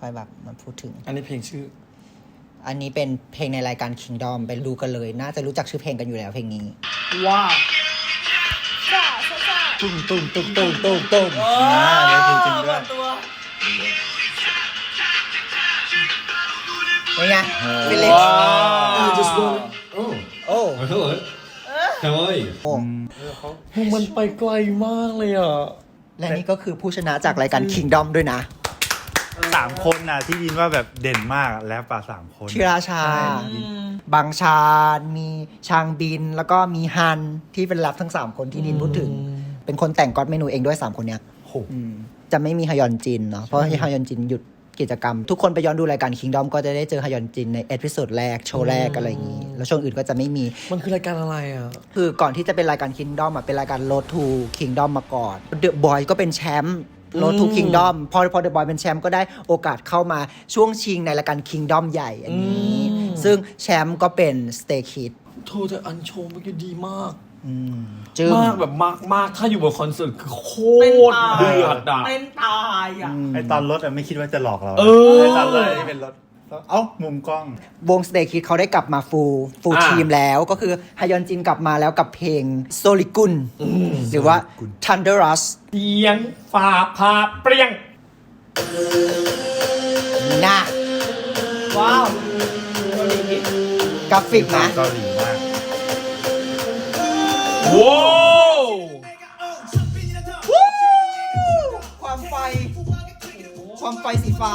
ค่อยแบบมาพูดถึง อันนี้เพลงชื่อ อันนี้เป็นเพลงในรายการ Kingdom ไปดูกันเลย น่าจะรู้จักชื่อเพลงกันอยู่แล้วเพลงนี้ ว้าวตุ้มตุ้มตุ้มตุ้มตุ้มตุ้มอ่าเดี๋ยวจริงๆด้วยเป็นไงฟิลิกว้า I ว just wanna. Oh, โอ้ oh hello. How are you? โอ้มันไปไกลมากเลยอะ และนี่ก็คือผู้ชนะจากรายการ Kingdom ด้วยนะ สามคนนะที่ยินว่าแบบเด่นมากอะแล้วป่าสามคนชิราชา บางชาญมีชางบิน แล้วก็มีฮันที่เป็นแรปทั้ง3คนที่นินพูดถึง เป็นคนแต่งก๊อตเมนูเองด้วย3คนเนี้ยโหอืมจะไม่มีฮยอนจินเนาะเพราะฮยอนจินหยุดกิจกรรม ทุกคนไปย้อนดูรายการ Kingdom ก็จะได้เจอฮยอนจินในเอพิโซดแรกโชว์แรกอะไรอย่างนี้ แล้วช่วงอื่นก็จะไม่มี มันคือรายการอะไรอะ คือก่อนที่จะเป็นรายการ Kingdom อะเป็นรายการ Road to Kingdom มาก่อน The Boy ก็เป็นแชมป์ Road to อืม Kingdom พอพอ The Boy เป็นแชมป์ก็ได้โอกาสเข้ามาช่วงชิงในรายการ Kingdom ใหญ่อันนี้อืมซึ่งแชมป์ก็เป็น Stay Kid โทษแต่อันโชว์เมื่อกี้ดีมากอืมจึงมากแบบมากมากถ้าอยู่บนคอนเสิร์ตคือโคเต้นตรตายเดือดอะเต้นตายอะไอตอนรถอะไม่คิดว่าจะหลอกเราเออไอตอนรถที่เป็นรถ เอ้ามุมกล้อง วง Stay Kid เขาได้กลับมาฟูฟูอ่าทีมแล้วก็คือฮยอนจินกลับมาแล้วกับเพลง s o l i k u n หรือว่า Thunder Rush เสียงฟ้าผ่าเปรี้ยง นะว้าวกราฟิกนะ เกาหลีมากว้าวความไฟ ความไฟสีฟ้า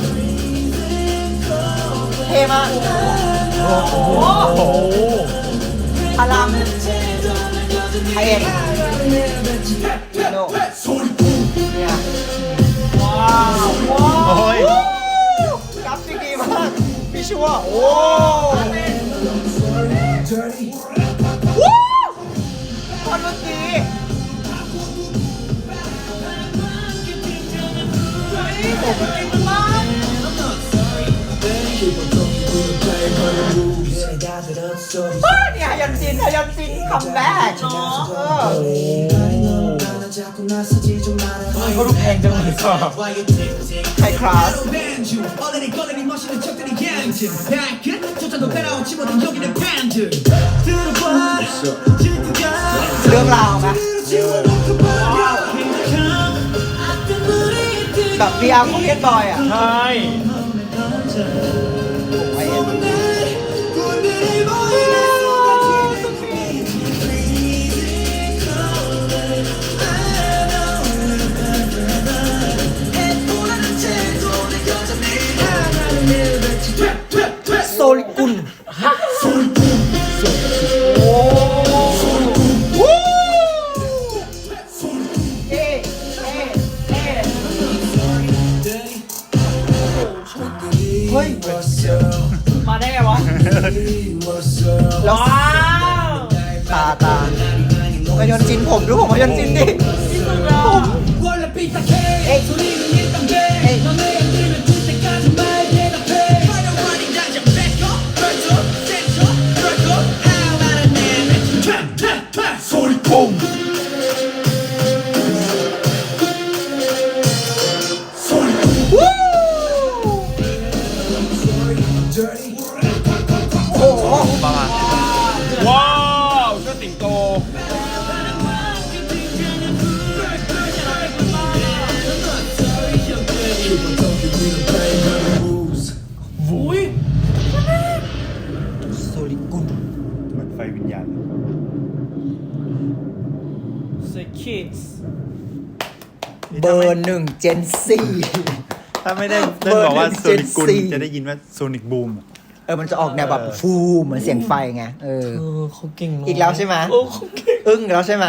เท่มากโอ้โหพลังไอเอ็นโนเนี่ยโอ้ยกราฟิกดีมากพี่ชัวโอ้วู้ตอนเมื่อกี้ เนี่ยยันจินยันจินคัมแบ็กเนาะเออเขาดูแพงจังเลยค่ไทยคลาสเรื่องราวไหมแบบพี่อาร์เขาเรียกบอยอะ ใช่ 소 เบอร์หนึ่งเจนซี่ถ้าไม่ได้เล่นบอกว่าเบอร์หนึ่โซงนิกกุล Gen Z จะได้ยินว่าโซนิกบูมเออมันจะออกแนวแบบฟูเหมือนเสียงไฟไงเออเออเขาเก่งเนะอีกแล้วใช่ไหมเออเขาเก่งอึ้งแล้วใช่ไหม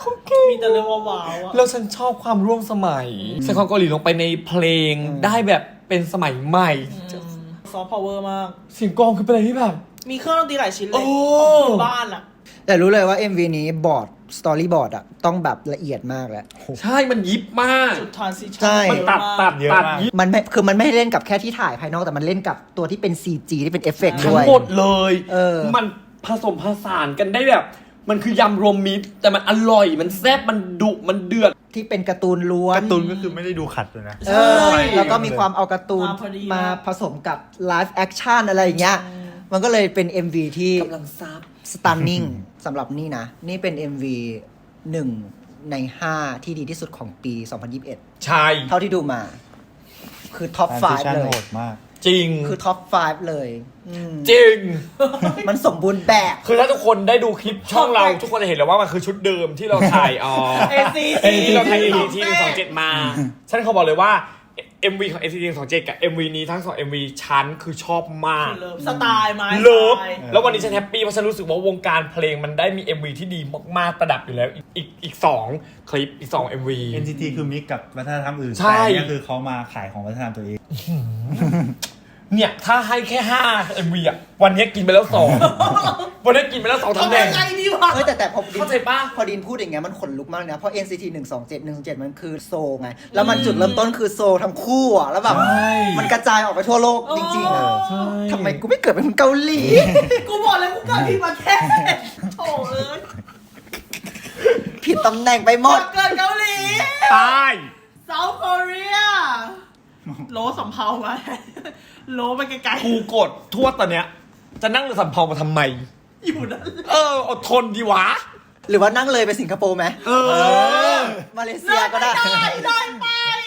เขาเก่งมีแต่เรื่องว้าวๆอะแล้วฉันชอบความร่วมสมัยใส่ความเกาหลีลงไปในเพลงได้แบบเป็นสมัยใหม่ซอฟต์พาวเวอร์มากเสียงกลองคือเป็นอะไรที่แบบมีเครื่องดนตรีหลายชิ้นเลยโอ้ของพื้นบ้านอะแต่รู้เลยว่า MV นี้บอร์ด สตอรี่บอร์ดอะต้องแบบละเอียดมากแหละ ใช่มันยิบมาก จุดทรานซิชันใช่ มันตัดตัดเยอะตัดมาก ยิบมันไม่คือมันไม่ได้เล่นกับแค่ที่ถ่ายภายนอกแต่มันเล่นกับตัวที่เป็น CG ที่เป็นเอฟเฟกต์ทั้งด้วย หมดเลย เออ มันผสมผสานกันได้แบบ มันคือยำรวมมิตร แต่มันอร่อย มันแซ่บ มันดุมันเดือด ที่เป็นการ์ตูนล้วน การ์ตูนก็คือไม่ได้ดูขัดเลยนะ เออแล้วก็มีความเอาการ์ตูนมาพอดี มาผสมกับไลฟ์แอคชั่นอะไรอย่างเงี้ย มันก็เลยเป็น MV ที่กำลังซับ stunning สำหรับนี่นะ นี่เป็น MV หนึ่งใน 5 ที่ดีที่สุดของปี 2021 ใช่ เท่าที่ดูมา คือท็อป Transition 5เลยโหดมาก จริง คือท็อป 5 เลยอืมจริง มันสมบูรณ์แบบ คือถ้าทุกคนได้ดูคลิปช่องเรา ทุกคนจะเห็นแล้วว่ามันคือชุดเดิมที่เราถ่ายอ๋อเอซีเอ็ที่เราถ่าย AT ที่สองเจ็ดมา ฉันเขาบอกเลยว่า MV ของ AT สองเจ็ดกับ MV นี้ทั้งสอง MV ฉันคือชอบมากสไตล์ไม้เลิฟสไตล์แล้ววันนี้ฉันแฮปปี้เพราะฉันรู้สึกว่าวงการเพลงมันได้มี MV ที่ดีมากๆประดับอยู่แล้ว อีกอีกอีกสองคลิปอีกสอง MV NCT คือมิกกับวัฒนธรรมอื่นใช่ แต่อันเนี่ยคือเขามาขายของวัฒนธรรมตัวเอง เนี่ย ถ้าให้แค่5 MV อะวันนี้กินไปแล้วสอง วันนี้กินไปแล้วสองทำทำแดง ยังไงดีวะ เฮ้ยแต่แต่พอดินเข้าใจปะ พอดินพูดอย่างเงี้ยมันขนลุกมากนะเพราะ NCT 127 127 มันคือโซลไง แล้วมันจุดเริ่มต้นคือโซลทั้งคู่อะ แล้วแบบใช่ มันกระจายออกไปทั่วโลกจริงๆอะใช่ทำไมกูไม่เกิดเป็นคนเกาหลี กูบอกเลยกูเกิดที่ประเทศโถ่เอ้ยผิดตำแหน่งไปหมด เกิดเกาหลี ตายเซาท์เกาหลีโลสำเภามา โลไปไกลกูกดทั่วตอนเนี้ย จะนั่งเรือสำเภามาทำไม ๆอยู่นั่นเอออดทนดีวะ หรือว่านั่งเลยไปสิงคโปร์ไหมเออ มาเลเซียก็ได้ ได้ได้ไ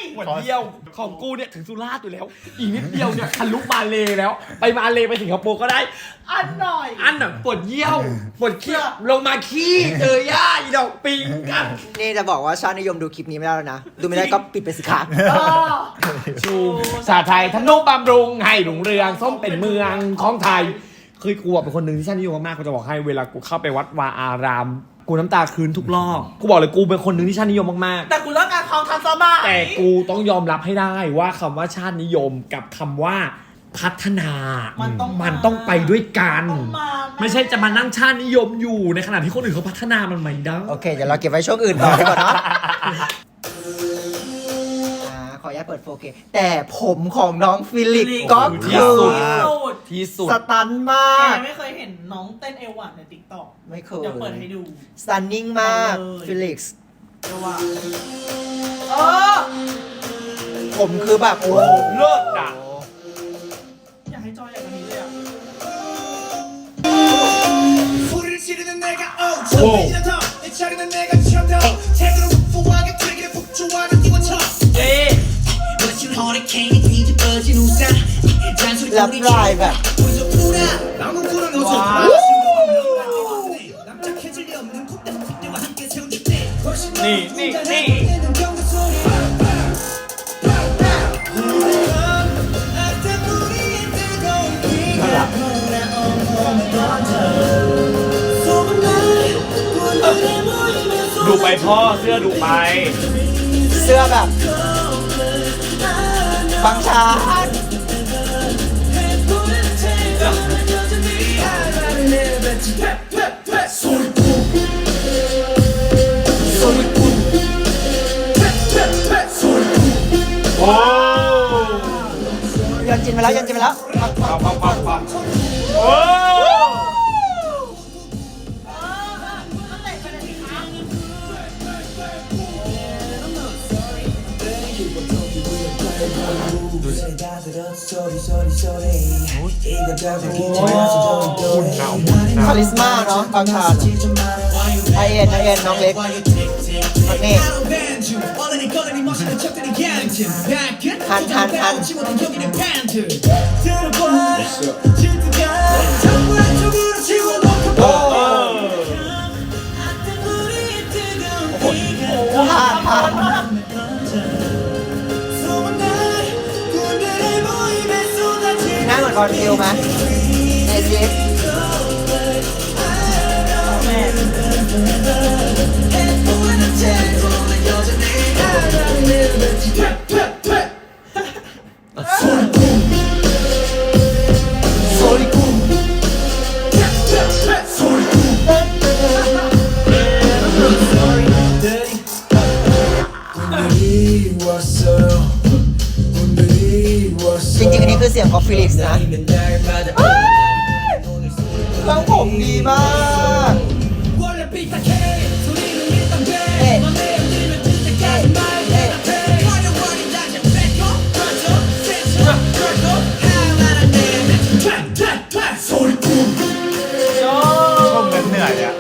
ปวันเดียวของกูเนี่ยถึงสุราษฎร์อยู่แล้ว อีกนิดเดียวเนี่ยทะลุมาเลแล้ว ไปมาเลไปสิงคโปร์ก็ได้ อันหน่อย อันน่ะปวดเยี่ยวปวดขี้ลงมาขี้เจอย่าอีดอกปิงกันนี่จะบอกว่าชาตินิยมดูคลิปนี้ไม่ได้แล้วนะ ดูไม่ได้ก็ปิดไปสิครับชูชาไทยทนุบำรุงให้หลงเรืองส้มเป็นเมืองของไทยคือกูอะเป็นคนหนึ่งที่ชาตินิยมมากๆกูจะบอกให้เวลากูเข้าไปวัดวาอาราม กูน้ำตาคืนทุกรอบ กูบอกเลยกูเป็นคนหนึ่งที่ชาตินิยมมากๆแต่กูต้องการความทันสมัยแต่กูต้องยอมรับให้ได้ว่าคำว่าชาตินิยมกับคำว่าพัฒนา มันต้องมันต้องไปด้วยกัน ต้องมาไม่ใช่จะมานั่งชาตินิยมอยู่ในขณะที่คนอื่นเขาพัฒนามันไม่ได้ โอเค เดี๋ยวเราเก็บไว้ช่วงอื่นต่อดีกว่าเนาะอ่า ขออนุญาตเปิด 4K แต่ผมของน้องฟิลิปก็ ที่ คือ สุด ที่สุด ที่สุด สตันมาก แกไม่เคยเห็นน้องเต้นเอวหวานในติ๊กต็อก ไม่เคย เดี๋ยวเปิดให้ดู สตันนิ่งมาก เอาเลย ฟิลิกซ์ เอวหวานเออ ผมคือแบบ โอ้โห เลิศอ่ะ อยากให้จอยอย่างนี้เลยอ่ะ 소리를 지르는 내가 oh 처음이라 더내 차례는 내가 처음 더 태그로 후하게 트랙을 폭주하는 이원처 เ รับลายแนี่ดูไปพ่อเสื้อดูไป เสื้อแบบ บางชา โอ้ยันจินไปแล้วยันจินไปแล้ว ปังปังปังปังโอ้ หุ่นนะหุ่นนะคาลิสมาเนาะบางขาดไอเอ็นไอเอ็นน้องเล็กนี่ทันทันทัน บอลฟิลไหม จริงๆอันนี้คือเสียงของฟิลิปส์นะเคองผมดีมากเอ๊ะเอ๊เหนื่อยอะ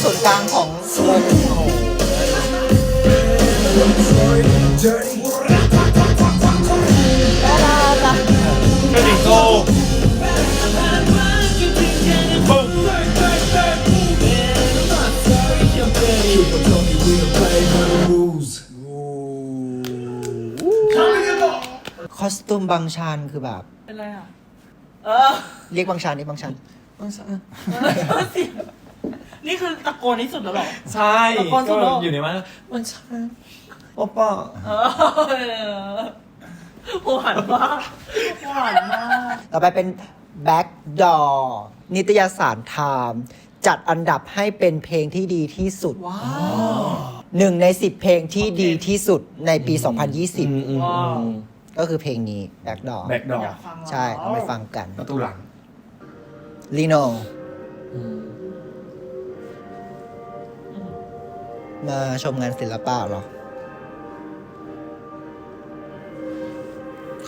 ส่วนกลางของวงล กระดิ่งโก้ปุ้งคอสตูมบางชานคือแบบ เป็นไรอะ เออ เรียกบางชานนี่บางชานนี่คือตะโกนที่สุดแล้วเหรอ ใช่ตะโกนสุก็ดโลก อยู่ในมันมันใช่โอป้า เออ หวานมากหวานมาก ต่อไปเป็น Back Door นิตยสารไทม์จัดอันดับให้เป็นเพลงที่ดีที่สุดว้าว หนึ่งใน10เพลงที่ดีที่สุดในปีอืมอืม2020อืมก็คือเพลงนี้ Back Door แบ็กดออยากฟังแล้วใช่เอาไปฟังกันประตูหลัง ลีโนมาชมงานศิลปะเหรอ เข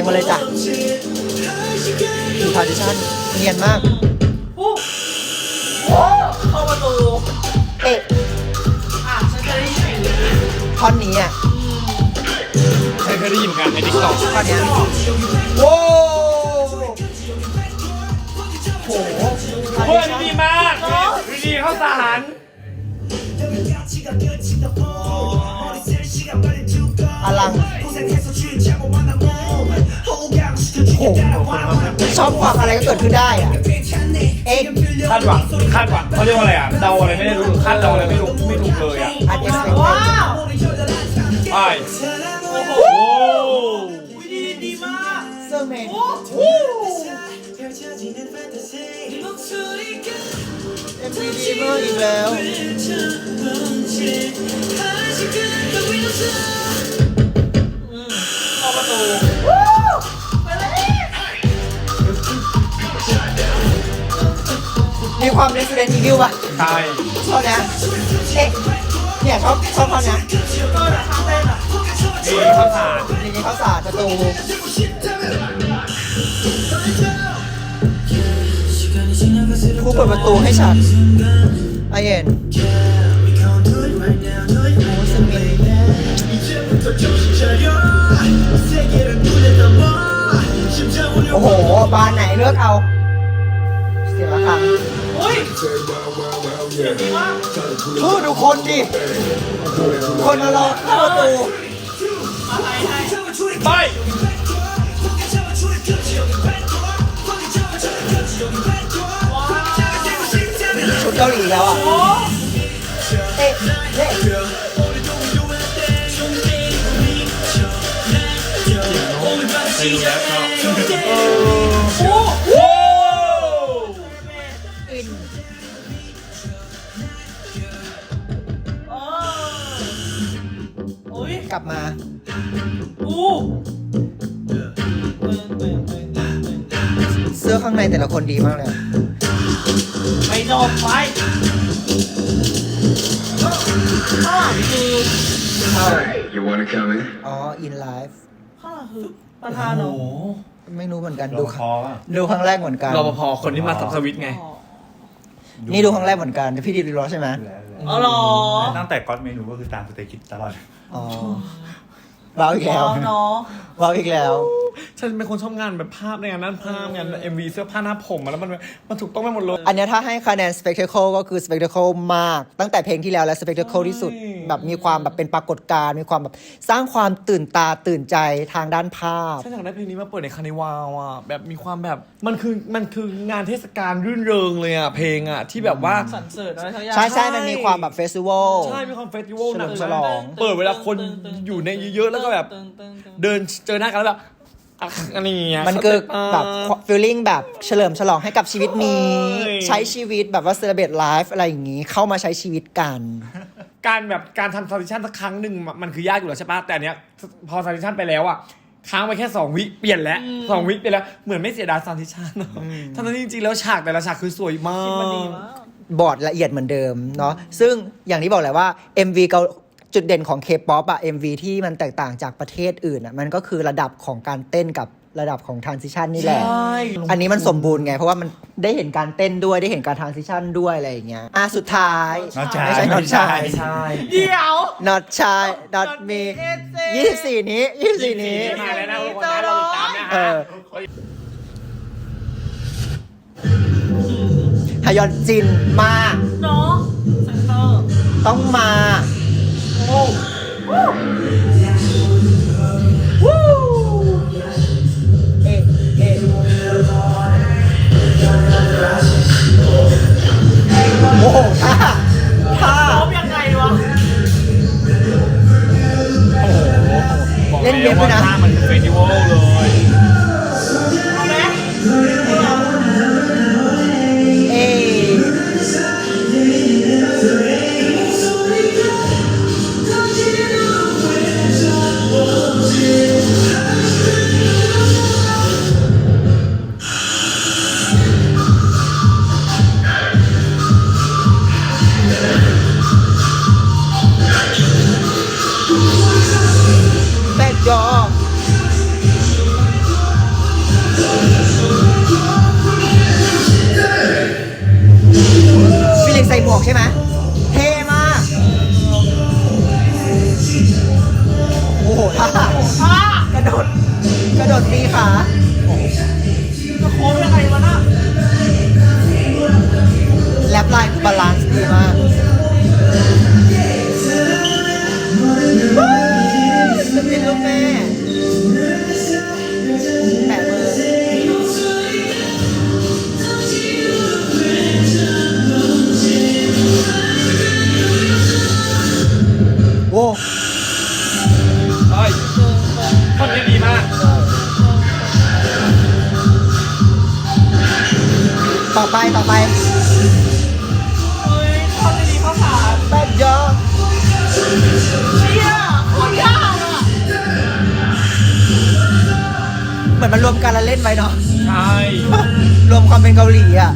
งมาเลยจ้ะดูทาซิชั่นเนียนมากอู้โอ้เข้าประตูเอ๊ะอะฉันจะได้ยินเสียงนี้ท่อนนี้อะเคยเคยได้ยินกันในทิกตอกท่อนเนี้ยโว้โหเฮ้ยดีมากดีดีเข้าสาร ชอบความอะไรก็เกิดขึ้นได้อะเอ็กคาดหวังคาดหวังเขาเรียกว่าอะไรอะเดาอะไรไม่ได้รู้คาดเดาอะไรไม่รู้ไม่ถูกเลยอะอัดเอ็กซ์เพว้าวใช่โอ้โหดีมากเซอร์เมนเอ็มวีดีมากอีกแล้วออกประตู มีความ Resident Evil ป่ะใช่ชอบนะเอ๊ะเนี่ยชอบชอบเขานะมีข้าวสารมีข้าวสารประตูผู้เปิดประตูให้ฉันไอเอ็นโอ้โหบ้านไหนเลือกเอา สียงระฆังอุ้ยเสียงดีมากพูดดูคนดิ คนมารอเข้าประตูอะไรให้ไปชุดเกาหลีแล้วอะโอ้เอ๊ะเอ๊ะไปดูแล้วก็โอ้ กลับมา อู้เสื้อข้างในแต่ละคนดีมากเลยอะไปโดนไฟข้างหลังคือเข้า You wanna come in? อ๋ออินไลฟ์ข้างหลังคือประธานเหรอไม่รู้เหมือนกันรดูอคพรั้องป่ะดูครั้งแรกเหมือนกัน รปภคนที่มาสับสวิตช์ไง อ๋อนี่ดูครั้งแรกเหมือนกันพี่ดีดูแล้วใช่ไหม อ๋อเหรอ ตั้งแต่ก๊อตเมนูก็คือตามสเตคิดตลอด อ๋อว้าวอีกแล้วว้าวเนาะว้าวอีกแล้ว ฉันเป็นคนชอบงานแบบภาพในงานด้านภาพงานเอ็มวีเสื้อผ้าหน้าผมอะแล้วมันมันถูกต้องไปหมดเลย อันเนี้ยถ้าให้คะแนน spectacle ก็คือ spectacle มาก ตั้งแต่เพลงที่แล้วและ spectacle ที่สุดใช่ แบบมีความแบบเป็นปรากฏการณ์มีความแบบสร้างความตื่นตาตื่นใจทางด้านภาพ ฉันอยากได้เพลงนี้มาเปิดในคานิวาลอะแบบมีความแบบมันคือมันคืองานเทศกาลรื่นเริงเลยอะเพลงอะที่แบบว่า สรรเสริญอะไรทั้งอย่าง ใช่ใช่มันมีความแบบเฟสติวัล ใช่ มีความเฟสติวัลเฉลิมหนักฉลอง เปิดเวลาคนอยู่ในเยอะๆ แล้วก็แบบ เดินเจอหน้ากันแล้วแบบ อะอะไรอย่างเงี้ยมันคือเข้าใจแบบปะ feeling แบบเฉลิมฉลองให้กับชีวิตนี้เอ้ยใช้ชีวิตแบบว่า celebrate life อะไรอย่างนี้ เข้ามาใช้ชีวิตกัน การแบบการทำ transition สักครั้งหนึ่งมันมันคือยากอยู่แล้วใช่ปะแต่อันเนี้ยพอ transition ไปแล้วอะค้างไปแค่สองวิเปลี่ยนแล้วสองวิเปลี่ยนแล้ว เหมือนไม่เสียดาย transition อะทั้งนั้นจริงๆแล้วฉากแต่ละฉากคือสวยมากมันดีมากบอร์ดละเอียดเหมือนเดิมเนาะซึ่งอย่างที่บอกแหละว่า MV เกา จุดเด่นของ K-POP อะ MV ที่มันแตกต่างจากประเทศอื่นอะมันก็คือระดับของการเต้นกับระดับของ transition นี่แหละ ใช่ อันนี้มันสมบูรณ์ไง เพราะว่ามันได้เห็นการเต้นด้วยได้เห็นการ transition ด้วยอะไรอย่างเงี้ย อะสุดท้าย not shy ไม่ใช่ not shy ใช่ เดี๋ยว not shy not me 24 นี้ 24 นี้ มาแล้วนะทุกคนนะเราติดตามนะเอฮะ อฮยอนจินมา เนาะเซนเตอร์ ต้องมา เอ๊ะเอ๊ะโอ้โหท่าท่าพบยังไงวะเล่นเว็บด้วยนะ มันเฟสติวัลเลย ดดตีขาจะโค้งยังไงวะน่ะแลปไลน์คือบาลานซ์ดีมากเป็นลูกแม่ ไปต่อไปเฮ้ยทำดีๆภาษาแป๊บยอเชี่ยโคตรยากอะเหมือนมันรวมกันแล้วเล่นไว้เนาะ ใช่รวมความเป็นเกาหลีอะ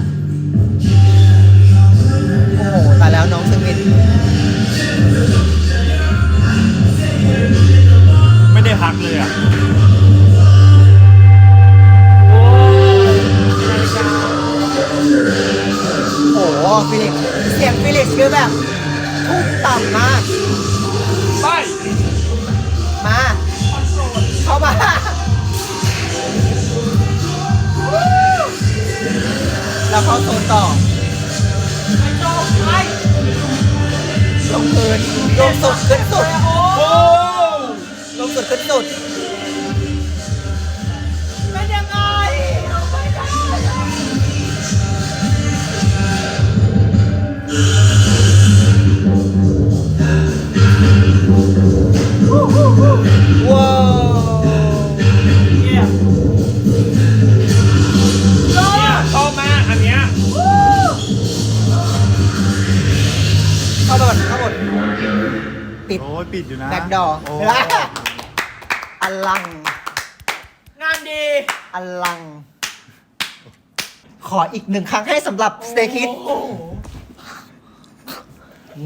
โอ้โหตายแล้วน้องซึงมินไม่ได้พักเลยอะ ฟิลิปเสียงฟิลิปคือแบบทุกต่ำมาก ไป มา เข้ามาแล้วเข้าโซนต่อไอ้โจ้ไอ้ลงพื้นลงสุดขึ้นสุดโอ้ลงสุดขึ้นสุด เยี่ยมโจ้ชอบมากอันเนี้ยเข้าไปก่อนเข้าหมดปิดโอ้ยปิดอยู่นะแบ็กดอร์โอ้อลัง งานดี อลัง ขออีกหนึ่งครั้งให้สำหรับ Stay Kid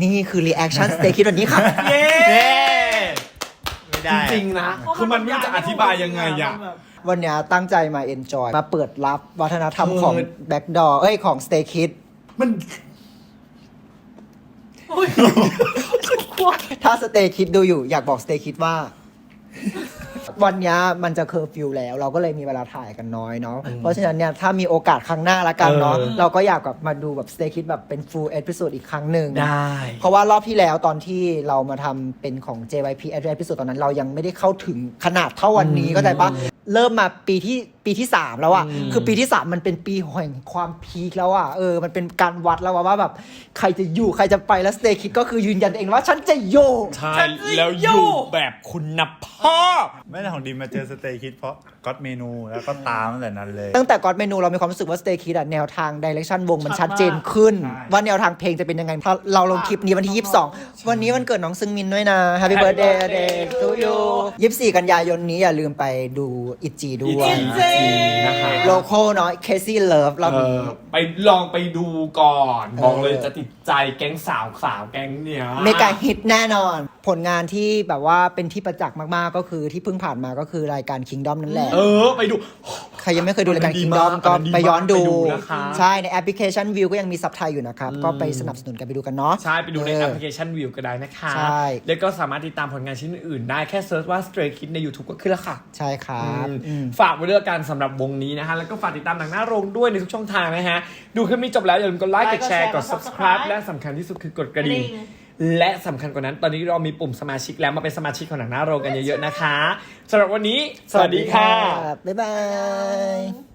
นี่คือ reaction Stay Kid วันนี้ค่ะเย้เย้ไม่ได้ จริงๆนะ คือมันไม่รู้จะอธิบายยังไงอะวันนี้ตั้งใจมา enjoy มาเปิดรับวัฒนธรรมของเออ Backdoor เอ้ยของ Stay Kid มัน อุ้ยถ้า Stay Kid ดูอยู่อยากบอก Stay Kid ว่า วันเนี้ยมันจะเคอร์ฟิวแล้ว เราก็เลยมีเวลาถ่ายกันน้อยเนาะเพราะฉะนั้นเนี่ยถ้ามีโอกาสครั้งหน้าละกันเนาะเออ เราก็อยากแบบมาดูแบบ Stay Kids แบบเป็น full episode อีกครั้งหนึ่ง ได้ เพราะว่ารอบที่แล้วตอนที่เรามาทำเป็นของ JYP Advance Episode ตอนนั้นเรายังไม่ได้เข้าถึงขนาดเท่าวันนี้ก็แต่ปะเริ่มมาปีที่ ปีที่3แล้วอะอืมคือปีที่3มันเป็นปีแห่งความพีคแล้วอะเออมันเป็นการวัดแล้วอะว่าแบบใครจะอยู่ใครจะไปแล้ว Stay Kids ก็คือยืนยันตัวเองว่าฉันจะโยใช่ฉันจะแล้วออยู่ยู่แบบคุณภาพไม่แต่ของดินมาเจอสเตย์คิดเพราะก็อดเมนูแล้วก็ตามตั้งแต่นั้นเลย ตั้งแต่ก่อนเมนูเรามีความรู้สึกว่า Stay Kids อะแนวทาง Direction วงมันชัดเจนขึ้นใช่ว่าแนวทางเพลงจะเป็นยังไงถ้าเราลงคลิปนี้วันที่ 22 วันนี้วันเกิดน้องซึงมินด้วยนะ Happy Birthday Day to you 24กันยายนนี้อย่าลืมไปดูอิจีด้วยอิจินะคะโลโก้เนาะ Casey Love รอบเอนี้อไปลองไปดูก่อนบอกเลยจะติดใจแก๊งสาวสาวแก๊งเนี้ยเมกาฮิตแน่นอน ผลงานที่แบบว่าเป็นที่ประจักษ์มากๆ ก็คือที่เพิ่งผ่านมาก็คือรายการ Kingdom นั่นแหละ เออ ไปดู ใครยังไม่เคยดูรายการ มันดี Kingdom มากก็มันดีไปย้อนดู มากไปดูนะคะ ใช่ในแอปพลิเคชันวิวก็ยังมีซับไทยอยู่นะครับ ก็ไปสนับสนุนกันไปดูกันเนาะ ใช่ไปดูในเออแอปพลิเคชันวิวก็ได้นะคะ ใช่ แล้วก็สามารถติดตามผลงานชิ้นอื่นได้แค่เซิร์ชว่า Stray Kids ใน YouTube ก็ขึ้นแล้วค่ะ ใช่ครับอืมอืม ฝากไว้ด้วยกันสำหรับวงนี้นะฮะ แล้วก็ฝากติดตามหนังหน้าโรงด้วยในทุกช่องทางนะฮะ ดูคลิปนี้จบแล้ว อย่าลืมกดไลค์ กดแชร์ กด subscribe และสำคัญที่สุดคือกดกระดิ่ง และสำคัญกว่านั้น ตอนนี้เรามีปุ่มสมาชิกแล้วมาเป็นสมาชิกของหนังหน้าโรงกันเยอะๆนะคะสำหรับวันนี้ สวัสดีค่ะ บ๊ายบาย